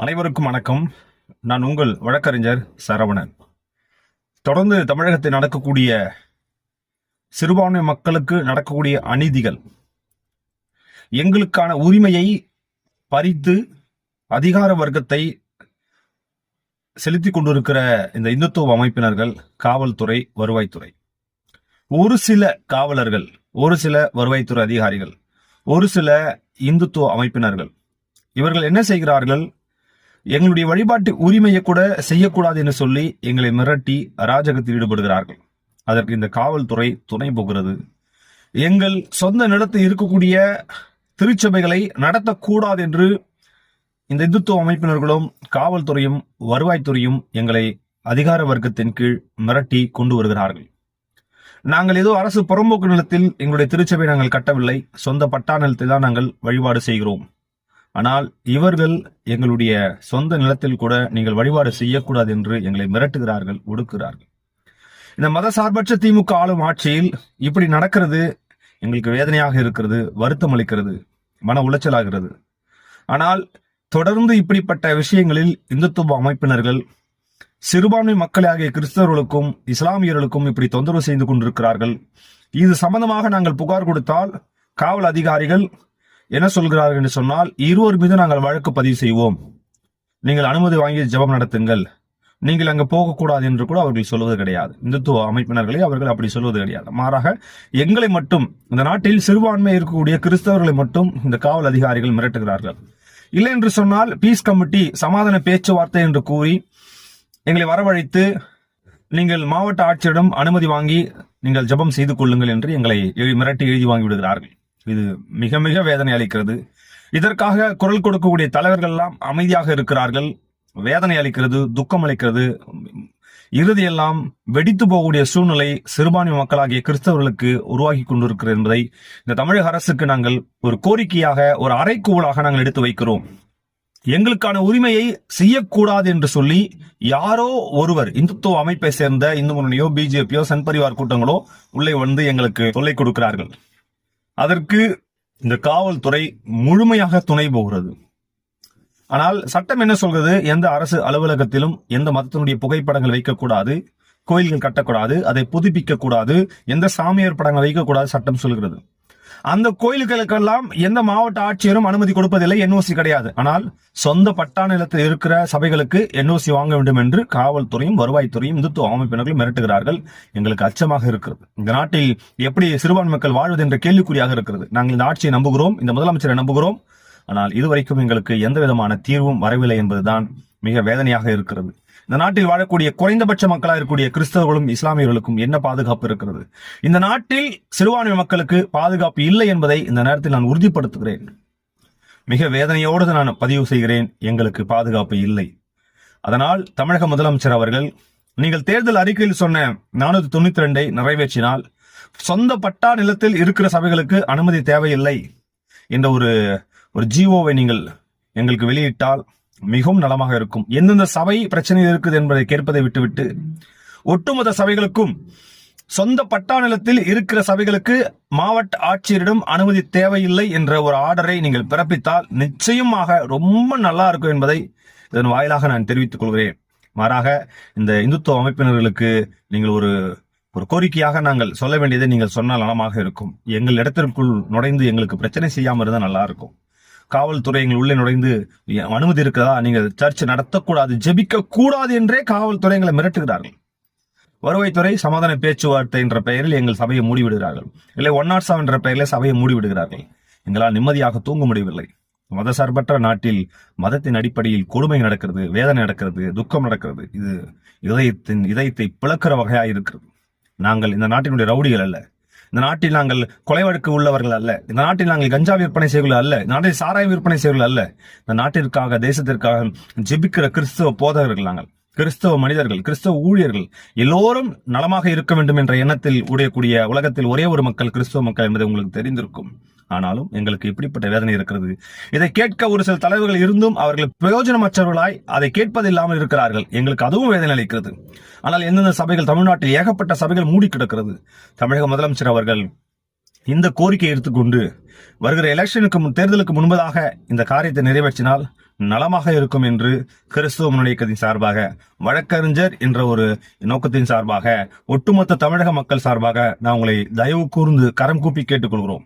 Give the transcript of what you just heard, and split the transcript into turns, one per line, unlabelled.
அனைவருக்கும் வணக்கம். நான் உங்கள் வழக்கறிஞர் சரவணன். தொடர்ந்து தமிழகத்தில் நடக்கக்கூடிய சிறுபான்மை மக்களுக்கு நடக்கக்கூடிய அநீதிகள் எங்களுக்கான உரிமையை பறித்து அதிகார வர்க்கத்தை செலுத்தி கொண்டிருக்கிற இந்த இந்துத்துவ அமைப்பினர்கள் காவல்துறை வருவாய்த்துறை. ஒரு சில காவலர்கள் ஒரு சில வருவாய்த்துறை அதிகாரிகள் ஒரு சில இந்துத்துவ அமைப்பினர்கள் இவர்கள் என்ன செய்கிறார்கள்? எங்களுடைய வழிபாட்டு உரிமையை கூட செய்யக்கூடாது என்று சொல்லி எங்களை மிரட்டி அராஜகத்தில் ஈடுபடுகிறார்கள். அதற்கு இந்த காவல்துறை துணை போகிறது. எங்கள் சொந்த நிலத்தில் இருக்கக்கூடிய திருச்சபைகளை நடத்தக்கூடாது என்று இந்த இந்துத்துவ அமைப்பினர்களும் காவல்துறையும் வருவாய்த்துறையும் எங்களை அதிகார வர்க்கத்தின் கீழ் மிரட்டி கொண்டு வருகிறார்கள். நாங்கள் ஏதோ அரசு புறம்போக்கு நிலத்தில் எங்களுடைய திருச்சபை நாங்கள் கட்டவில்லை. சொந்த பட்டா நிலத்தில் தான் நாங்கள் வழிபாடு செய்கிறோம். ஆனால் இவர்கள் எங்களுடைய சொந்த நிலத்தில் கூட நீங்கள் வழிபாடு செய்யக்கூடாது என்று எங்களை மிரட்டுகிறார்கள் ஒடுக்குகிறார்கள். இந்த மத சார்பற்ற திமுக ஆளும் ஆட்சியில் இப்படி நடக்கிறது எங்களுக்கு வேதனையாக இருக்கிறது வருத்தம் அளிக்கிறது மன உளைச்சலாகிறது. ஆனால் தொடர்ந்து இப்படிப்பட்ட விஷயங்களில் இந்துத்துவ அமைப்பினர்கள் சிறுபான்மை மக்களாகிய கிறிஸ்தவர்களுக்கும் இஸ்லாமியர்களுக்கும் இப்படி தொந்தரவு செய்து கொண்டிருக்கிறார்கள். இது சம்பந்தமாக நாங்கள் புகார் கொடுத்தால் காவல் அதிகாரிகள் என்ன சொல்கிறார்கள் என்று சொன்னால் இருவர் மீது நாங்கள் வழக்கு பதிவு செய்வோம். நீங்கள் அனுமதி வாங்கி ஜெபம் நடத்துங்கள். நீங்கள் அங்கு போகக்கூடாது என்று கூட அவர்கள் சொல்வது கிடையாது. இந்துத்துவ அமைப்பினர்களை அவர்கள் அப்படி சொல்வது கிடையாது. மாறாக எங்களை மட்டும் இந்த நாட்டில் சிறுபான்மை இருக்கக்கூடிய கிறிஸ்தவர்களை மட்டும் இந்த காவல் அதிகாரிகள் மிரட்டுகிறார்கள். இல்லை என்று சொன்னால் பீஸ் கமிட்டி சமாதான பேச்சுவார்த்தை என்று கூறி எங்களை வரவழைத்து நீங்கள் மாவட்ட ஆட்சியரிடம் அனுமதி வாங்கி நீங்கள் ஜெபம் செய்து கொள்ளுங்கள் என்று எங்களை எழு- மிரட்டி எழுதி வாங்கி விடுகிறார்கள். இது மிக மிக வேதனை அளிக்கிறது. இதற்காக குரல் கொடுக்கக்கூடிய தலைவர்கள் எல்லாம் அமைதியாக இருக்கிறார்கள். வேதனை அளிக்கிறது துக்கம் அளிக்கிறது. இறுதியெல்லாம் வெடித்து போகக்கூடிய சூழ்நிலை சிறுபான்மை மக்களாகிய கிறிஸ்தவர்களுக்கு உருவாகி கொண்டிருக்கிறது என்பதை இந்த தமிழக அரசுக்கு நாங்கள் ஒரு கோரிக்கையாக ஒரு அறைக்கூவலாக நாங்கள் எடுத்து வைக்கிறோம். எங்களுக்கான உரிமையை செய்யக்கூடாது என்று சொல்லி யாரோ ஒருவர் இந்துத்துவ அமைப்பை சேர்ந்த இந்து முன்னணியோ பிஜேபியோ சன் பரிவார் கூட்டங்களோ உள்ளே வந்து எங்களுக்கு தொல்லை கொடுக்கிறார்கள். அதற்கு இந்த காவல்துறை முழுமையாக துணை போகிறது. ஆனால் சட்டம் என்ன சொல்கிறது? எந்த அரசு அலுவலகத்திலும் எந்த மதத்தினுடைய புகைப்படங்கள் வைக்கக்கூடாது கோயில்கள் கட்டக்கூடாது அதை புதுப்பிக்க கூடாது எந்த சாமியார் படங்கள் வைக்கக்கூடாது சட்டம் சொல்கிறது. அந்த கோயில்களுக்கெல்லாம் எந்த மாவட்ட ஆட்சியரும் அனுமதி கொடுப்பதில்லை என்ஓசி கிடையாது. ஆனால் சொந்த பட்டா நிலத்தில் இருக்கிற சபைகளுக்கு என்ஓசி வாங்க வேண்டும் என்று காவல்துறையும் வருவாய்த்துறையும் இந்துத்துவ அமைப்பினர்களும் மிரட்டுகிறார்கள். எங்களுக்கு அச்சமாக இருக்கிறது. இந்த நாட்டில் எப்படி சிறுபான்மை மக்கள் வாழ்வது என்ற கேள்விக்குறியாக இருக்கிறது. நாங்கள் இந்த ஆட்சியை நம்புகிறோம் இந்த முதலமைச்சரை நம்புகிறோம். ஆனால் இதுவரைக்கும் எங்களுக்கு எந்த விதமான தீர்வும் வரவில்லை என்பதுதான் மிக வேதனையாக இருக்கிறது. இந்த நாட்டில் வாழக்கூடிய குறைந்தபட்ச மக்களாக இருக்கக்கூடிய கிறிஸ்தவர்களும் இஸ்லாமியர்களுக்கும் என்ன பாதுகாப்பு இருக்கிறது? இந்த நாட்டில் சிறுபான்மை மக்களுக்கு பாதுகாப்பு இல்லை என்பதை இந்த நேரத்தில் நான் உறுதிப்படுத்துகிறேன். மிக வேதனையோடு நான் பதிவு செய்கிறேன். எங்களுக்கு பாதுகாப்பு இல்லை. அதனால் தமிழக முதலமைச்சர் அவர்கள் நீங்கள் தேர்தல் அறிக்கையில் சொன்ன நானூத்தி தொண்ணூத்தி ரெண்டை நிறைவேற்றினால் சொந்த பட்டா நிலத்தில் இருக்கிற சபைகளுக்கு அனுமதி தேவையில்லை என்ற ஒரு ஒரு ஜிஓவை நீங்கள் எங்களுக்கு வெளியிட்டால் மிகவும் நலமாக இருக்கும். எந்தெந்த சபை பிரச்சனை இருக்குது என்பதை கேட்பதை விட்டுவிட்டு ஒட்டுமொத்த சபைகளுக்கும் சொந்த பட்டா நிலத்தில் இருக்கிற சபைகளுக்கு மாவட்ட ஆட்சியரிடம் அனுமதி தேவையில்லை என்ற ஒரு ஆர்டரை நீங்கள் பிறப்பித்தால் நிச்சயமாக ரொம்ப நல்லா இருக்கும் என்பதை இதன் வாயிலாக நான் தெரிவித்துக் கொள்கிறேன். மாறாக இந்த இந்துத்துவ அமைப்பினர்களுக்கு நீங்கள் ஒரு ஒரு கோரிக்கையாக நாங்கள் சொல்ல வேண்டியதை நீங்கள் சொன்னால் நலமாக இருக்கும். எங்கள் இடத்திற்குள் நுழைந்து எங்களுக்கு பிரச்சனை செய்யாமல் இருந்தால் நல்லா இருக்கும். காவல்துறை எங்கள் உள்ளே நுழைந்து அனுமதி இருக்கிறதா? நீங்கள் சர்ச் நடத்தக்கூடாது ஜெபிக்க கூடாது என்றே காவல்துறை எங்களை மிரட்டுகிறார்கள். வருவாய்த்துறை சமாதான பேச்சுவார்த்தை என்ற பெயரில் எங்கள் சபையை மூடிவிடுகிறார்கள். இல்லை ஒன் நாட் செவன் என்ற பெயரில் சபையை மூடிவிடுகிறார்கள். எங்களால் நிம்மதியாக தூங்க முடியவில்லை. மதசார்பற்ற நாட்டில் மதத்தின் அடிப்படையில் கொடுமை நடக்கிறது வேதனை நடக்கிறது துக்கம் நடக்கிறது. இது இதயத்தின் இதயத்தை பிளக்கிற வகையாக இருக்கிறது. நாங்கள் இந்த நாட்டினுடைய ரவுடிகள் அல்ல. இந்த நாட்டில் நாங்கள் கொலை வழக்கு உள்ளவர்கள் அல்ல. இந்த நாட்டில் நாங்கள் கஞ்சா விற்பனை செய்வர்கள் அல்ல. இந்த நாட்டில் சாராய விற்பனை செய்வர்கள் அல்ல. இந்த நாட்டிற்காக தேசத்திற்காக ஜெபிக்கிற கிறிஸ்தவ போதகர்கள் நாங்கள். கிறிஸ்தவ மனிதர்கள் கிறிஸ்தவ ஊழியர்கள் எல்லோரும் நலமாக இருக்க வேண்டும் என்ற எண்ணத்தில் உடையக்கூடிய உலகத்தில் ஒரே ஒரு மக்கள் கிறிஸ்தவ மக்கள் என்பது உங்களுக்கு தெரிந்திருக்கும். ஆனாலும் எங்களுக்கு இப்படிப்பட்ட வேதனை இருக்கிறது. இதை கேட்க ஒரு சில தலைவர்கள் இருந்தும் அவர்கள் பிரயோஜனமற்றவர்களாய் அதை கேட்பதில்லாமல் இருக்கிறார்கள். எங்களுக்கு அதுவும் வேதனை அளிக்கிறது. ஆனால் எந்தெந்த சபைகள் தமிழ்நாட்டில் ஏகப்பட்ட சபைகள் மூடி கிடக்கிறது. தமிழக முதலமைச்சர் அவர்கள் இந்த கோரிக்கையை எடுத்துக்கொண்டு வருகிற எலெக்ஷனுக்கு முன் தேர்தலுக்கு முன்பதாக இந்த காரியத்தை நிறைவேற்றினால் நலமாக இருக்கும் என்று கிறிஸ்துவ முன்னணியத்தின் சார்பாக வழக்கறிஞர் என்ற ஒரு நோக்கத்தின் சார்பாக ஒட்டுமொத்த தமிழக மக்கள் சார்பாக நான் உங்களை தயவு கூர்ந்து கரம் கூப்பி கேட்டுக்கொள்கிறோம்.